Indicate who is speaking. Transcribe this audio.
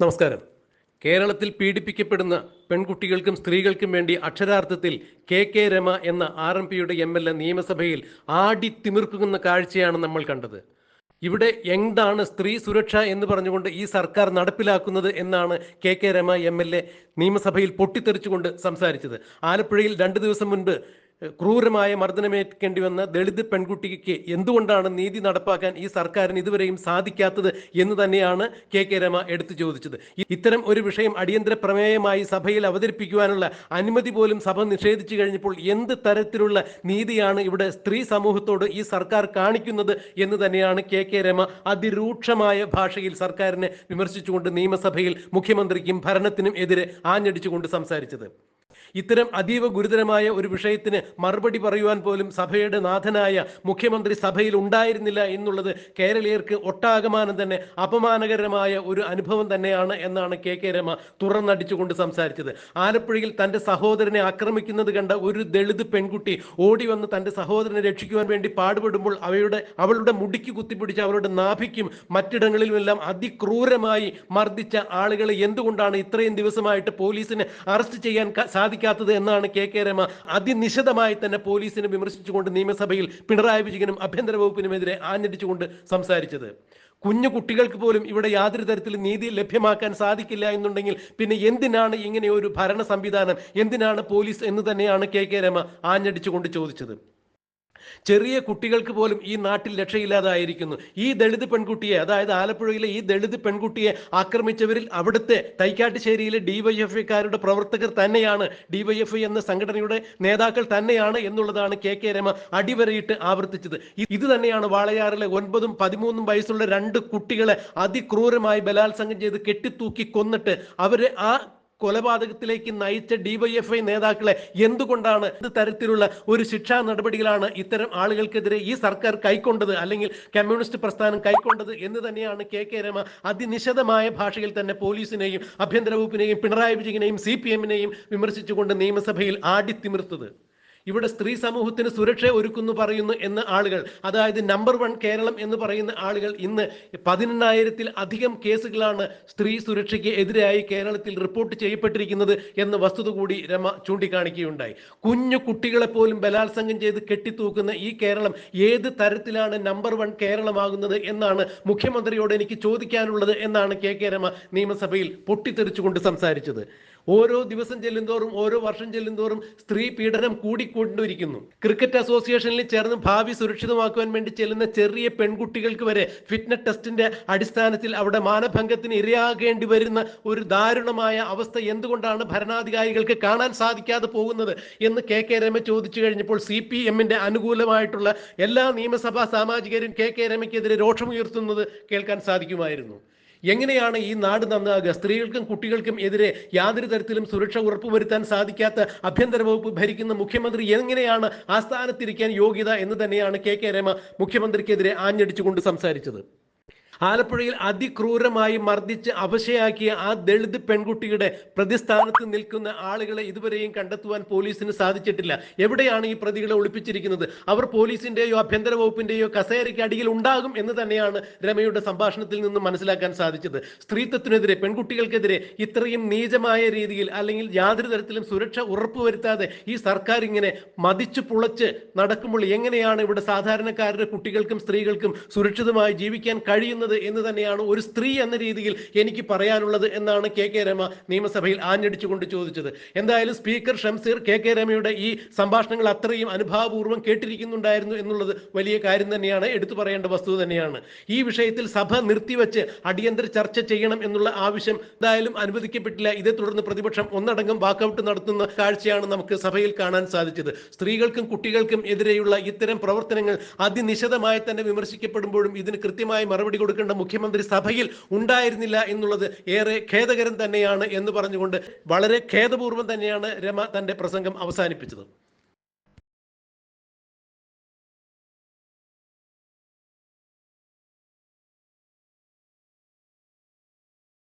Speaker 1: നമസ്കാരം. കേരളത്തിൽ പീഡിപ്പിക്കപ്പെടുന്ന പെൺകുട്ടികൾക്കും സ്ത്രീകൾക്കും വേണ്ടി അക്ഷരാർത്ഥത്തിൽ കെ കെ രമ എന്ന ആർ എം പിയുടെ എം എൽ എ നിയമസഭയിൽ ആടിത്തിമിർക്കുന്ന കാഴ്ചയാണ് നമ്മൾ കണ്ടത്. ഇവിടെ എന്താണ് സ്ത്രീ സുരക്ഷ എന്ന് പറഞ്ഞുകൊണ്ട് ഈ സർക്കാർ നടപ്പിലാക്കുന്നത് എന്നാണ് K K Rema M L A നിയമസഭയിൽ പൊട്ടിത്തെറിച്ചുകൊണ്ട് സംസാരിച്ചത്. ആലപ്പുഴയിൽ രണ്ട് ദിവസം മുൻപ് ക്രൂരമായ മർദ്ദനമേൽക്കേണ്ടി വന്ന ദളിത് പെൺകുട്ടിക്ക് എന്തുകൊണ്ടാണ് നീതി നടപ്പാക്കാൻ ഈ സർക്കാരിന് ഇതുവരെയും സാധിക്കാത്തത് എന്ന് തന്നെയാണ് കെ കെ രമ എടുത്തു ചോദിച്ചത്. ഇത്തരം ഒരു വിഷയം അടിയന്തര പ്രമേയമായി സഭയിൽ അവതരിപ്പിക്കുവാനുള്ള അനുമതി പോലും സഭ നിഷേധിച്ചു കഴിഞ്ഞപ്പോൾ എന്ത് തരത്തിലുള്ള നീതിയാണ് ഇവിടെ സ്ത്രീ സമൂഹത്തോട് ഈ സർക്കാർ കാണിക്കുന്നത് എന്ന് തന്നെയാണ് കെ കെ രമ അതിരൂക്ഷമായ ഭാഷയിൽ സർക്കാരിനെ വിമർശിച്ചുകൊണ്ട് നിയമസഭയിൽ മുഖ്യമന്ത്രിക്കും ഭരണത്തിനും എതിരെ ആഞ്ഞടിച്ചുകൊണ്ട് സംസാരിച്ചത്. ഇത്തരം അതീവ ഗുരുതരമായ ഒരു വിഷയത്തിന് മറുപടി പറയുവാൻ പോലും സഭയുടെ നാഥനായ മുഖ്യമന്ത്രി സഭയിൽ ഉണ്ടായിരുന്നില്ല എന്നുള്ളത് കേരളീയർക്ക് ഒട്ടാകമാനം തന്നെ അപമാനകരമായ ഒരു അനുഭവം തന്നെയാണ് എന്നാണ് കെ കെ രമ തുറന്നടിച്ചുകൊണ്ട് സംസാരിച്ചത്. ആലപ്പുഴയിൽ തന്റെ സഹോദരനെ ആക്രമിക്കുന്നത് കണ്ട ഒരു ദളിത് പെൺകുട്ടി ഓടി വന്ന് തന്റെ സഹോദരനെ രക്ഷിക്കുവാൻ വേണ്ടി പാടുപെടുമ്പോൾ അവയുടെ അവളുടെ മുടിക്ക് കുത്തിപ്പിടിച്ച് അവളുടെ നാഭിക്കും മറ്റിടങ്ങളിലുമെല്ലാം അതിക്രൂരമായി മർദ്ദിച്ച ആളുകളെ എന്തുകൊണ്ടാണ് ഇത്രയും ദിവസമായിട്ട് പോലീസിന് അറസ്റ്റ് ചെയ്യാൻ ക- സാധിക്കാത്തത് എന്നാണ് കെ കെ രമ അതിനിശിതമായി തന്നെ പോലീസിനെ വിമർശിച്ചുകൊണ്ട് നിയമസഭയിൽ പിണറായി വിജയനും ആഭ്യന്തര വകുപ്പിനുമെതിരെ ആഞ്ഞടിച്ചുകൊണ്ട് സംസാരിച്ചത്. കുഞ്ഞു കുട്ടികൾക്ക് പോലും ഇവിടെ യാതൊരു തരത്തിലും നീതി ലഭ്യമാക്കാൻ സാധിക്കില്ല എന്നുണ്ടെങ്കിൽ പിന്നെ എന്തിനാണ് ഇങ്ങനെ ഒരു ഭരണ സംവിധാനം? എന്തിനാണ് പോലീസ് എന്ന് തന്നെയാണ് കെ കെ രമ ആഞ്ഞടിച്ചുകൊണ്ട് ചോദിച്ചത്. ചെറിയ കുട്ടികൾക്ക് പോലും ഈ നാട്ടിൽ രക്ഷയില്ലാതായിരിക്കുന്നു. ഈ ദളിത് പെൺകുട്ടിയെ അതായത് ആലപ്പുഴയിലെ ഈ ദളിത് പെൺകുട്ടിയെ ആക്രമിച്ചവരിൽ അവിടുത്തെ തൈക്കാട്ടുശ്ശേരിയിലെ ഡിവൈഎഫ്ഐക്കാരുടെ പ്രവർത്തകർ തന്നെയാണ്. ഡിവൈഎഫ്ഐ എന്ന സംഘടനയുടെ നേതാക്കൾ തന്നെയാണ് എന്നുള്ളതാണ് കെ കെ രമ അടിവരയിട്ട് ആവർത്തിച്ചത്. ഇത് തന്നെയാണ് വാളയാറിലെ ഒൻപതും പതിമൂന്നും വയസ്സുള്ള രണ്ട് കുട്ടികളെ അതിക്രൂരമായി ബലാത്സംഗം ചെയ്ത് കെട്ടിത്തൂക്കി കൊന്നിട്ട് അവരെ ആ കൊലപാതകത്തിലേക്ക് നയിച്ച ഡിവൈഎഫ്ഐ നേതാക്കളെ എന്തുകൊണ്ടാണ് ഇത് തരത്തിലുള്ള ഒരു ശിക്ഷാ നടപടികളാണ് ഇത്തരം ആളുകൾക്കെതിരെ ഈ സർക്കാർ കൈക്കൊണ്ടത് അല്ലെങ്കിൽ കമ്മ്യൂണിസ്റ്റ് പ്രസ്ഥാനം കൈക്കൊണ്ടത് എന്ന് തന്നെയാണ് കെ കെ രമ അതിനിശിതമായ ഭാഷയിൽ തന്നെ പോലീസിനെയും ആഭ്യന്തര വകുപ്പിനെയും പിണറായി വിജയനെയും സി പി എമ്മിനെയും വിമർശിച്ചുകൊണ്ട് നിയമസഭയിൽ ആടിത്തിമിർത്തത്. ഇവിടെ സ്ത്രീ സമൂഹത്തിന് സുരക്ഷ ഒരുക്കുന്നു പറയുന്നു എന്ന ആളുകൾ. അതായത് നമ്പർ വൺ കേരളം എന്ന് പറയുന്ന ആളുകൾ ഇന്ന് പതിനെണ്ണായിരത്തിൽ അധികം കേസുകളാണ് സ്ത്രീ സുരക്ഷയ്ക്ക് എതിരായി കേരളത്തിൽ റിപ്പോർട്ട് ചെയ്യപ്പെട്ടിരിക്കുന്നത് എന്ന വസ്തുത കൂടി രമ ചൂണ്ടിക്കാണിക്കുകയുണ്ടായി. കുഞ്ഞു കുട്ടികളെ പോലും ബലാത്സംഗം ചെയ്ത് കെട്ടിത്തൂക്കുന്ന ഈ കേരളം ഏത് തരത്തിലാണ് നമ്പർ വൺ കേരളമാകുന്നത് എന്നാണ് മുഖ്യമന്ത്രിയോട് എനിക്ക് ചോദിക്കാനുള്ളത് എന്നാണ് കെ കെ രമ നിയമസഭയിൽ പൊട്ടിത്തെറിച്ചുകൊണ്ട് സംസാരിച്ചത്. ഓരോ ദിവസം ചെല്ലുന്തോറും ഓരോ വർഷം ചെല്ലുന്തോറും സ്ത്രീ പീഡനം കൂടിക്കൊണ്ടിരിക്കുന്നു. ക്രിക്കറ്റ് അസോസിയേഷനിൽ ചേർന്ന് ഭാവി സുരക്ഷിതമാക്കുവാൻ വേണ്ടി ചെല്ലുന്ന ചെറിയ പെൺകുട്ടികൾക്ക് വരെ ഫിറ്റ്നസ് ടെസ്റ്റിന്റെ അടിസ്ഥാനത്തിൽ അവിടെ മാനഭംഗത്തിന് ഇരയാകേണ്ടി വരുന്ന ഒരു ദാരുണമായ അവസ്ഥ എന്തുകൊണ്ടാണ് ഭരണാധികാരികൾക്ക് കാണാൻ സാധിക്കാതെ പോകുന്നത് എന്ന് കെ കെ രമ ചോദിച്ചു കഴിഞ്ഞപ്പോൾ സി പി എമ്മിന്റെ അനുകൂലമായിട്ടുള്ള എല്ലാ നിയമസഭാ സാമാജികരും കെ കെ രമയ്ക്കെതിരെ രോഷമുയർത്തുന്നത് കേൾക്കാൻ സാധിക്കുമായിരുന്നു. എങ്ങനെയാണ് ഈ നാട് നന്നാകുക? സ്ത്രീകൾക്കും കുട്ടികൾക്കും എതിരെ യാതൊരു തരത്തിലും സുരക്ഷ ഉറപ്പുവരുത്താൻ സാധിക്കാത്ത ആഭ്യന്തര വകുപ്പ് ഭരിക്കുന്ന മുഖ്യമന്ത്രി എങ്ങനെയാണ് ആ സ്ഥാനത്തിരിക്കാൻ യോഗ്യത എന്ന് തന്നെയാണ് കെ കെ രമ മുഖ്യമന്ത്രിക്കെതിരെ ആഞ്ഞടിച്ചുകൊണ്ട് സംസാരിച്ചത്. ആലപ്പുഴയിൽ അതിക്രൂരമായി മർദ്ദിച്ച് അവശയാക്കിയ ആ ദളിത് പെൺകുട്ടിയുടെ പ്രതിസ്ഥാനത്ത് നിൽക്കുന്ന ആളുകളെ ഇതുവരെയും കണ്ടെത്തുവാൻ പോലീസിന് സാധിച്ചിട്ടില്ല. എവിടെയാണ് ഈ പ്രതികളെ ഒളിപ്പിച്ചിരിക്കുന്നത്? അവർ പോലീസിന്റെയോ ആഭ്യന്തര വകുപ്പിന്റെയോ കസേരയ്ക്ക് അടിയിൽ ഉണ്ടാകും എന്ന് തന്നെയാണ് രമയുടെ സംഭാഷണത്തിൽ നിന്നും മനസ്സിലാക്കാൻ സാധിച്ചത്. സ്ത്രീത്വത്തിനെതിരെ പെൺകുട്ടികൾക്കെതിരെ ഇത്രയും നീചമായ രീതിയിൽ അല്ലെങ്കിൽ യാതൊരു തരത്തിലും സുരക്ഷ ഉറപ്പുവരുത്താതെ ഈ സർക്കാർ ഇങ്ങനെ മതിച്ചു പുളച്ച് നടക്കുമ്പോൾ എങ്ങനെയാണ് ഇവിടെ സാധാരണക്കാരുടെ കുട്ടികൾക്കും സ്ത്രീകൾക്കും സുരക്ഷിതമായി ജീവിക്കാൻ കഴിയുന്നത് എന്ന് തന്നെയാണ് ഒരു സ്ത്രീ എന്ന രീതിയിൽ എനിക്ക് പറയാനുള്ളത് എന്നാണ് കെ കെ രമ നിയമസഭയിൽ ആഞ്ഞടിച്ചുകൊണ്ട് ചോദിച്ചത്. എന്തായാലും സ്പീക്കർ ഷംസീർ കെ കെ രമയുടെ ഈ സംഭാഷണങ്ങൾ അത്രയും അനുഭാവപൂർവം കേട്ടിരിക്കുന്നുണ്ടായിരുന്നു എന്നുള്ളത് വലിയ കാര്യം തന്നെയാണ് എടുത്തു പറയേണ്ട വസ്തുത തന്നെയാണ്. ഈ വിഷയത്തിൽ സഭ നിർത്തിവെച്ച് അടിയന്തര ചർച്ച ചെയ്യണം എന്നുള്ള ആവശ്യം എന്തായാലും അനുവദിക്കപ്പെട്ടില്ല. ഇതേ തുടർന്ന് പ്രതിപക്ഷം ഒന്നടങ്കം വാക്കൌട്ട് നടത്തുന്ന കാഴ്ചയാണ് നമുക്ക് സഭയിൽ കാണാൻ സാധിച്ചത്. സ്ത്രീകൾക്കും കുട്ടികൾക്കും എതിരെയുള്ള ഇത്തരം പ്രവർത്തനങ്ങൾ അതിനിശിതമായി തന്നെ വിമർശിക്കപ്പെടുമ്പോഴും ഇതിന് കൃത്യമായി മറുപടി കൊടുക്കേണ്ട മുഖ്യമന്ത്രി സഭയിൽ ഉണ്ടായിരുന്നില്ല എന്നുള്ളത് ഏറെ ഖേദകരം തന്നെയാണ് എന്ന് പറഞ്ഞുകൊണ്ട് വളരെ ഖേദപൂർവം തന്നെയാണ് രമ തന്റെ പ്രസംഗം അവസാനിപ്പിച്ചത്.